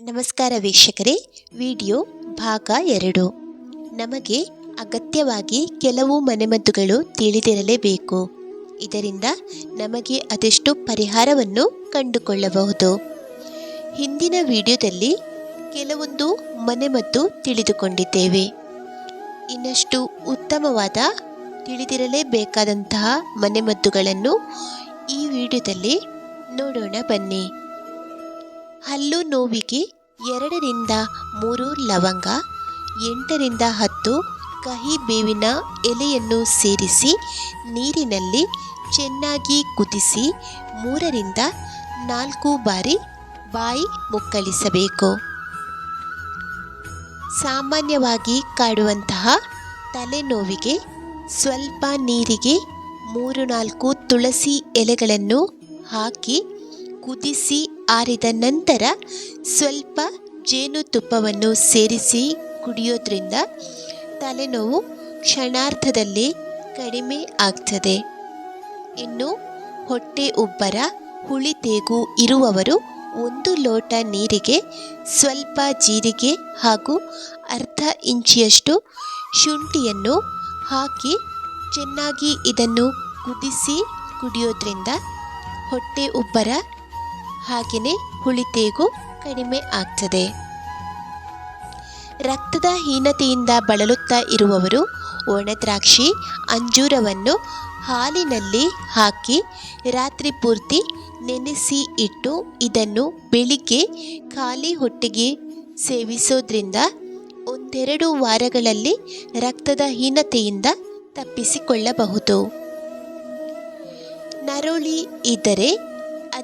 ನಮಸ್ಕಾರ ವೀಕ್ಷಕರೇ, ವಿಡಿಯೋ ಭಾಗ ಎರಡು. ನಮಗೆ ಅಗತ್ಯವಾಗಿ ಕೆಲವು ಮನೆಮದ್ದುಗಳು ತಿಳಿದಿರಲೇಬೇಕು. ಇದರಿಂದ ನಮಗೆ ಅದೆಷ್ಟು ಪರಿಹಾರವನ್ನು ಕಂಡುಕೊಳ್ಳಬಹುದು. ಹಿಂದಿನ ವಿಡಿಯೋದಲ್ಲಿ ಕೆಲವೊಂದು ಮನೆಮದ್ದು ತಿಳಿದುಕೊಂಡಿದ್ದೇವೆ. ಇನ್ನಷ್ಟು ಉತ್ತಮವಾದ, ತಿಳಿದಿರಲೇಬೇಕಾದಂತಹ ಮನೆಮದ್ದುಗಳನ್ನು ಈ ವಿಡಿಯೋದಲ್ಲಿ ನೋಡೋಣ ಬನ್ನಿ. ಹಲ್ಲು ನೋವಿಗೆ ಎರಡರಿಂದ ಮೂರು ಲವಂಗ, ಎಂಟರಿಂದ ಹತ್ತು ಕಹಿ ಬೇವಿನ ಎಲೆಯನ್ನು ಸೇರಿಸಿ ನೀರಿನಲ್ಲಿ ಚೆನ್ನಾಗಿ ಕುದಿಸಿ ಮೂರರಿಂದ ನಾಲ್ಕು ಬಾರಿ ಬಾಯಿ ಮುಕ್ಕಳಿಸಬೇಕು. ಸಾಮಾನ್ಯವಾಗಿ ಕಾಡುವಂತಹ ತಲೆನೋವಿಗೆ ಸ್ವಲ್ಪ ನೀರಿಗೆ ಮೂರು ನಾಲ್ಕು ತುಳಸಿ ಎಲೆಗಳನ್ನು ಹಾಕಿ ಕುದಿಸಿ ಆರಿದ ನಂತರ ಸ್ವಲ್ಪ ಜೇನುತುಪ್ಪವನ್ನು ಸೇರಿಸಿ ಕುಡಿಯೋದ್ರಿಂದ ತಲೆನೋವು ಕ್ಷಣಾರ್ಧದಲ್ಲಿ ಕಡಿಮೆ ಆಗ್ತದೆ. ಇನ್ನು ಹೊಟ್ಟೆ ಉಬ್ಬರ, ಹುಳಿ ತೇಗು ಇರುವವರು ಒಂದು ಲೋಟ ನೀರಿಗೆ, ಸ್ವಲ್ಪ ಜೀರಿಗೆ ಹಾಗೂ ಅರ್ಧ ಇಂಚಿಯಷ್ಟು ಶುಂಠಿಯನ್ನು ಹಾಕಿ ಚೆನ್ನಾಗಿ ಇದನ್ನು ಕುದಿಸಿ ಕುಡಿಯೋದ್ರಿಂದ ಹೊಟ್ಟೆ ಉಬ್ಬರ ಹಾಗೆಯೇ ಹುಳಿತೇಗೂ ಕಡಿಮೆ ಆಗ್ತದೆ. ರಕ್ತದ ಹೀನತೆಯಿಂದ ಬಳಲುತ್ತಾ ಇರುವವರು ಒಣದ್ರಾಕ್ಷಿ, ಅಂಜೂರವನ್ನು ಹಾಲಿನಲ್ಲಿ ಹಾಕಿ ರಾತ್ರಿ ಪೂರ್ತಿ ನೆನೆಸಿ ಇಟ್ಟು ಇದನ್ನು ಬೆಳಿಗ್ಗೆ ಖಾಲಿ ಹೊಟ್ಟೆಗೆ ಸೇವಿಸೋದ್ರಿಂದ ಒಂದೆರಡು ವಾರಗಳಲ್ಲಿ ರಕ್ತದ ಹೀನತೆಯಿಂದ ತಪ್ಪಿಸಿಕೊಳ್ಳಬಹುದು. ನರೋಳಿ ಇದ್ದರೆ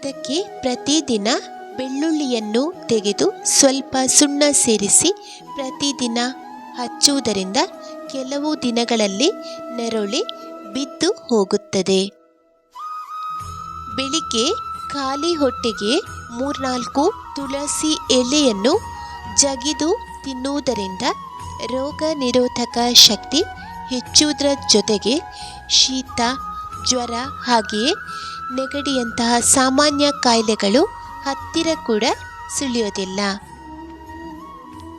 ಅದಕ್ಕೆ ಪ್ರತಿದಿನ ಬೆಳ್ಳುಳ್ಳಿಯನ್ನು ತೆಗೆದು ಸ್ವಲ್ಪ ಸುಣ್ಣ ಸೇರಿಸಿ ಪ್ರತಿದಿನ ಹಚ್ಚುವುದರಿಂದ ಕೆಲವು ದಿನಗಳಲ್ಲಿ ನೆರಳಿ ಬಿದ್ದು ಹೋಗುತ್ತದೆ. ಬೆಳಿಗ್ಗೆ ಖಾಲಿ ಹೊಟ್ಟೆಗೆ ಮೂರ್ನಾಲ್ಕು ತುಳಸಿ ಎಲೆಯನ್ನು ಜಗಿದು ತಿನ್ನುವುದರಿಂದ ರೋಗ ನಿರೋಧಕ ಶಕ್ತಿ ಹೆಚ್ಚುವುದರ ಜೊತೆಗೆ ಶೀತ, ಜ್ವರ ಹಾಗೆಯೇ ನೆಗಡಿಯಂತಹ ಸಾಮಾನ್ಯ ಕಾಯಿಲೆಗಳು ಹತ್ತಿರ ಕೂಡ ಸುಳಿಯೋದಿಲ್ಲ.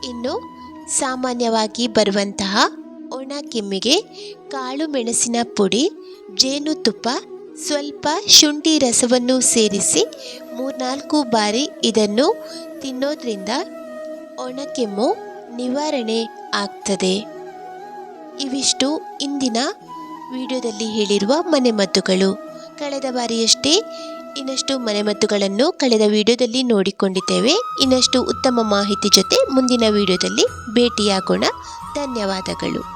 ಇನ್ನು ಸಾಮಾನ್ಯವಾಗಿ ಬರುವಂತಹ ಒಣ ಕೆಮ್ಮಿಗೆ ಕಾಳು ಮೆಣಸಿನ ಪುಡಿ ಜೇನುತುಪ್ಪ ಸ್ವಲ್ಪ ಶುಂಠಿ ರಸವನ್ನು ಸೇರಿಸಿ ಮೂರ್ನಾಲ್ಕು ಬಾರಿ ಇದನ್ನು ತಿನ್ನೋದ್ರಿಂದ ಒಣಕೆಮ್ಮು ನಿವಾರಣೆ ಆಗ್ತದೆ. ಇವಿಷ್ಟು ಇಂದಿನ ವಿಡಿಯೋದಲ್ಲಿ ಹೇಳಿರುವ ಮನೆಮದ್ದುಗಳು ಕಳೆದ ಬಾರಿಯಷ್ಟೇ ಇನ್ನಷ್ಟು ಮನೆಮದ್ದುಗಳನ್ನು ಕಳೆದ ವಿಡಿಯೋದಲ್ಲಿ ನೋಡಿಕೊಂಡಿದ್ದೇವೆ. ಇನ್ನಷ್ಟು ಉತ್ತಮ ಮಾಹಿತಿ ಜೊತೆ ಮುಂದಿನ ವಿಡಿಯೋದಲ್ಲಿ ಭೇಟಿಯಾಗೋಣ. ಧನ್ಯವಾದಗಳು.